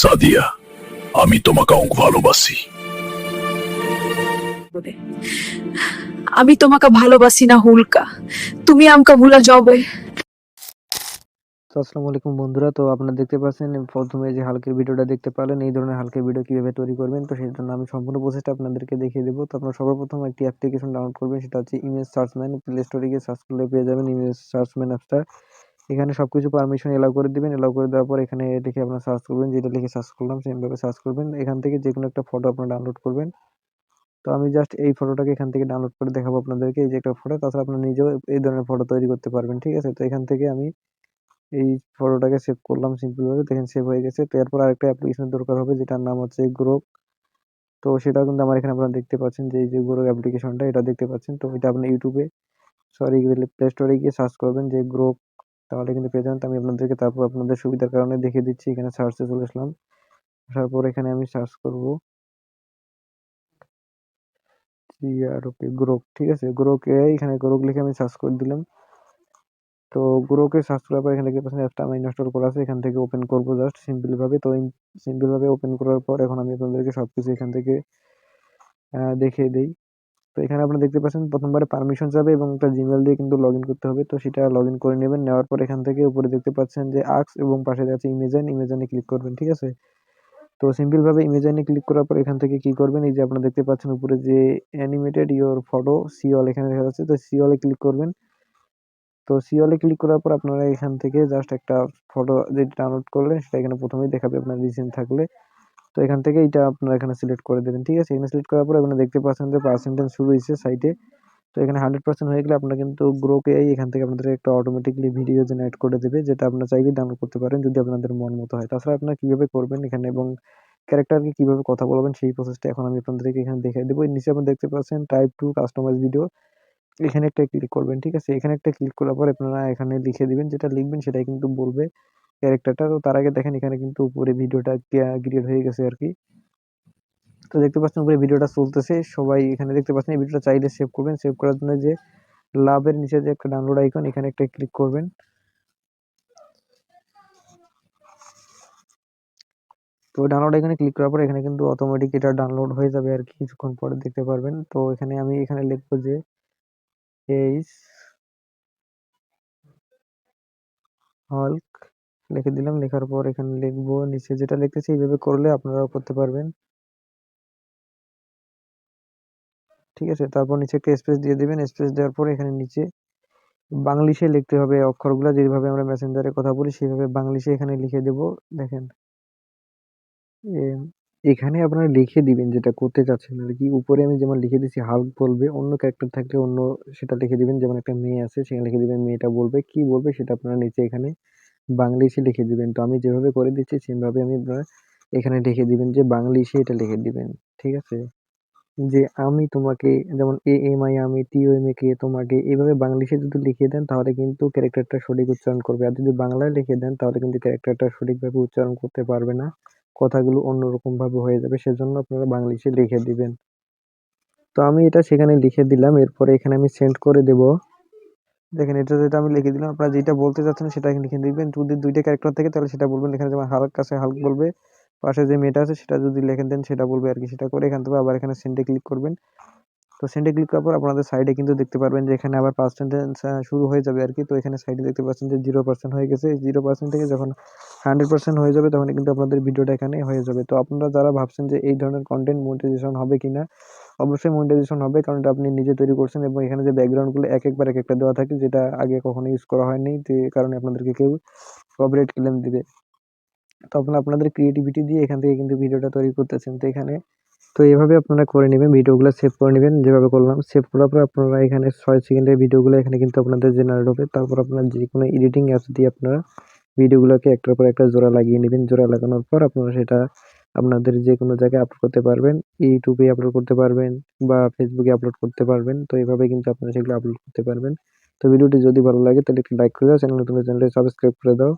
সাদিয়া আমি তোমাকে অঙ্ক ভালোবাসি। আমি তোমাকে ভালোবাসি না হুলকা। তুমি আমাকে ভুলা যাবে। তো আসসালামু আলাইকুম বন্ধুরা তো আপনারা দেখতে পাচ্ছেন প্রথমে যে হালকের ভিডিওটা দেখতে পারলেন এই ধরনের হালকের ভিডিও কীভাবে তৈরি করবেন তো সেই জন্য আমি সম্পূর্ণ প্রসেসটা আপনাদেরকে দেখিয়ে দেবো। তো আপনারা সর্বপ্রথম একটি অ্যাপ্লিকেশন ডাউনলোড করবেন সেটা হচ্ছে ইমেজ সার্চম্যান প্লে স্টোরে গিয়ে সার্চ করলে পেয়ে যাবেন ইমেজ সার্চম্যান অ্যাপসটা। এখানে সব কিছু পারমিশন এলাও করে দিবেন। এলাও করে দেওয়ার পর এখানে লিখে আপনার সার্চ করবেন। যেটা লিখে সার্চ করলাম সেমভাবে সার্চ করবেন। এখান থেকে যে কোনো একটা ফটো আপনার ডাউনলোড করবেন। তো আমি জাস্ট এই ফটোটাকে এখান থেকে ডাউনলোড করে দেখাবো আপনাদেরকে। এই যে একটা ফটো তাছাড়া আপনারা নিজেও এই ধরনের ফটো তৈরি করতে পারবেন, ঠিক আছে? তো এখান থেকে আমি এই ফটোটাকে সেভ করলাম সিম্পল ভাবে। দেখেন সেভ হয়ে গেছে। তো এরপর আরেকটা অ্যাপ্লিকেশন দরকার হবে, যেটার নাম হচ্ছে গ্রোক তো সেটা কিন্তু আমার এখানে আপনারা দেখতে পাচ্ছেন যে, এই যে গ্রোক অ্যাপ্লিকেশনটা এটা দেখতে পাচ্ছেন। তো এটা আপনি ইউটিউবে সরি প্লে স্টোরে গিয়ে সার্চ করবেন যে গ্রোক তাহলে কিন্তু পেয়ে যাবেন। তো আমি আপনাদেরকে তারপর আপনাদের সুবিধার কারণে দেখিয়ে দিচ্ছি, এখানে সার্চে চলে আসলাম। আসার পর এখানে আমি সার্চ করব। জিআরওকে গ্রোক ঠিক আছে? গ্রোকে এখানে গ্রোক লিখে আমি সার্চ করে দিলাম। তো গ্রোকে সার্চ করার পর এখানে দেখতে পাচ্ছেন অ্যাপটা আমার ইনস্টল করা আছে, এখান থেকে ওপেন করব জাস্ট সিম্পল ভাবে তো সিম্পল ভাবে ওপেন করার পর এখন আমি আপনাদেরকে সবকিছু এখান থেকে দেখিয়ে দেই। তো এখানে আপনারা দেখতে পাচ্ছেন প্রথমবারে পারমিশন যাবে এবং একটা জিমেল দিয়ে কিন্তু লগ করতে হবে। তো সেটা লগ করে নেবেন, নেওয়ার পর এখান থেকে উপরে দেখতে পাচ্ছেন যে আক্স এবং পাশে আছে ইমেজাইন ইমেজাইনে ক্লিক করবেন, ঠিক আছে? তো সিম্পল ভাবে ইমেজাইনে ক্লিক করার পর এখান থেকে কি করবেন? এই যে আপনারা দেখতে পাচ্ছেন উপরে যে অ্যানিমেটেড ইওর ফটো সিওল এখানে দেখা যাচ্ছে তো সিওলে ক্লিক করবেন। তো সিওলে ক্লিক করার পর আপনারা এখান থেকে জাস্ট একটা ফটো যেটা ডাউনলোড করলে সেটা এখানে প্রথমেই দেখাবে আপনার রিসেন্ট থাকলে। তো এখান থেকে এটা আপনারা এখানে সিলেক্ট করে দেবেন, ঠিক আছে? এখানে সিলেক্ট করার পর এখানে দেখতে পাচ্ছেন যে পার্সেন্টেজ শুরু হয়েছে সাইটে তো এখানে হান্ড্রেড পার্সেন্ট হয়ে গেলে আপনারা কিন্তু গ্রোকে এখান থেকে আপনাদের একটা অটোমেটিকলি ভিডিও জেনারেট করে দেবে, যেটা আপনারা চাইলে ডাউনলোড করতে পারেন যদি আপনাদের মন মতো হয়। তাছাড়া আপনারা কীভাবে করবেন এখানে এবং ক্যারেক্টারকে কীভাবে কথা বলবেন সেই প্রসেসটা এখন আমি আপনাদেরকে এখানে দেখাই দেবো। নিচে আপনারা দেখতে পাচ্ছেন টাইপ টু কাস্টমাইজ ভিডিও এখানে একটা ক্লিক করবেন, ঠিক আছে? এখানে একটা ক্লিক করার পর আপনারা এখানে লিখে দিবেন, যেটা লিখবেন সেটাই কিন্তু বলবে। ক্যারেক্টারটা তো তার আগে দেখেন এখানে কিন্তু উপরে ভিডিওটা ক্রিয়েট হয়ে গেছে আর কি তো দেখতে পাচ্ছেন উপরে ভিডিওটা চলতেছে। সবাই এখানে দেখতে পাচ্ছেন এই ভিডিওটা চাইলে সেভ করবেন। সেভ করার জন্য যে লাভের নিচে যে একটা ডাউনলোড আইকন এখানে একটা ক্লিক করবেন। তো ডাউনলোড এখানে ক্লিক করার পর এখানে কিন্তু অটোমেটিক এটা ডাউনলোড হয়ে যাবে আর কি কিছুক্ষণ পরে, দেখতে পারবেন। তো এখানে আমি এখানে লিখব যে এইচ হাল্ক লিখে দিলাম। লেখার পর এখানে লিখব। নিচে যেটা লিখতেছি এইভাবে করলে আপনারাও করতে পারবেন। ঠিক আছে? তারপর নিচে একটা স্পেস দিয়ে দিবেন। স্পেস দেওয়ার পর এখানে নিচে বাংলিশে লিখতে হবে অক্ষরগুলো। যেভাবে আমরা মেসেঞ্জারে কথা বলি, সেইভাবে বাংলিশে এখানে লিখে দেব। দেখেন। এখানে আপনারা লিখে দিবেন যেটা করতে চাচ্ছেন। আর কি, উপরে আমি যেমন লিখে দিচ্ছি হাল্ক বলবে, অন্য ক্যারেক্টার থাকলে অন্য সেটা লিখে দিবেন। যেমন একটা মেয়ে আছে, সেখানে লিখে দিবেন, মেয়েটা বলবে, কি বলবে সেটা আপনারা নিচে এখানে বাংলিশে লিখে দিবেন। তো আমি যেভাবে করে দিচ্ছি, সেভাবে আমি আপনারা এখানে লিখে দিবেন যে বাংলিশে এটা লিখে দিবেন, ঠিক আছে? যে আমি তোমাকে যেমন এ এম আই আমি টি ও এম এ কে তোমাকে এইভাবে বাংলিশে যদি লিখে দেন, তাহলে কিন্তু ক্যারেক্টারটা সঠিক উচ্চারণ করবে। আর যদি বাংলায় লিখে দেন, তাহলে কিন্তু ক্যারেক্টারটা সঠিকভাবে উচ্চারণ করতে পারবে না। কথাগুলো অন্যরকম ভাবে হয়ে যাবে, সেজন্য আপনারা বাংলিশে লিখে দিবেন। তো আমি এটা সেখানে লিখে দিলাম, এরপরে এখানে আমি সেন্ড করে দেব। দেখেন, এটা যেটা আমি লিখে দিলাম, আপনারা যেটা বলতে চাচ্ছেন সেটা লিখে দিবেন। যদি দুইটা ক্যারেক্টার থাকে, তাহলে সেটা বলবেন। এখানে যেমন হালক আছে, হালক বলবে। পাশে যে মেয়েটা আছে, সেটা যদি লেখেন দেন, সেটা বলবে আর কি, সেটা করে এখান থেকে আবার এখানে সেন্ডে ক্লিক করবেন। তো সেন্ডে ক্লিক করার পর আপনাদের সাইডে কিন্তু দেখতে পারবেন যে এখানে আবার পার্সেন্টেজ শুরু হয়ে যাবে আর কি তো এখানে সাইডে দেখতে পাচ্ছেন যে জিরো পার্সেন্ট হয়ে গেছে। জিরো পার্সেন্ট থেকে যখন হান্ড্রেড পার্সেন্ট হয়ে যাবে তখন কিন্তু আপনাদের ভিডিওটা এখানে হয়ে যাবে। তো আপনারা যারা ভাবছেন যে এই ধরনের কন্টেন্ট মনিটাইজেশন হবে কিনা, অবশ্যই মনিটাইজেশন হবে, কারণ এটা আপনি নিজে তৈরি করছেন এবং এখানে যে ব্যাকগ্রাউন্ডগুলো এক একবার এক একটা দেওয়া থাকে, যেটা আগে কখনো ইউজ করা হয়নি এই কারণে আপনাদেরকে কেউ কপিরাইট ক্লেম দিবে। তো আপনারা, আপনাদের ক্রিয়েটিভিটি দিয়ে এখান থেকে কিন্তু ভিডিওটা তৈরি করতেছেন। তো এখানে তো এভাবে আপনারা করে নেবেন, ভিডিওগুলো সেভ করে নেবেন, যেভাবে করলাম সেভ করার পর আপনারা এখানে ছয় সেকেন্ডের ভিডিওগুলো এখানে কিন্তু আপনাদের জেনারেট হবে। তারপর আপনার যে কোনো এডিটিং অ্যাপস দিয়ে আপনারা ভিডিওগুলোকে একটার পর একটা জোড়া লাগিয়ে নেবেন। জোড়া লাগানোর পর আপনারা সেটা আপনাদের যে কোনো জায়গায় আপলোড করতে পারবেন ইউটিউবে আপলোড করতে পারবেন বা ফেসবুকে আপলোড করতে পারবেন। তো এইভাবে কিন্তু আপনারা সেগুলো আপলোড করতে পারবেন। তো ভিডিওটি যদি ভালো লাগে তাহলে একটি লাইক করে দাও, চ্যানেল নতুন চ্যানেলটি সাবস্ক্রাইব করে দাও।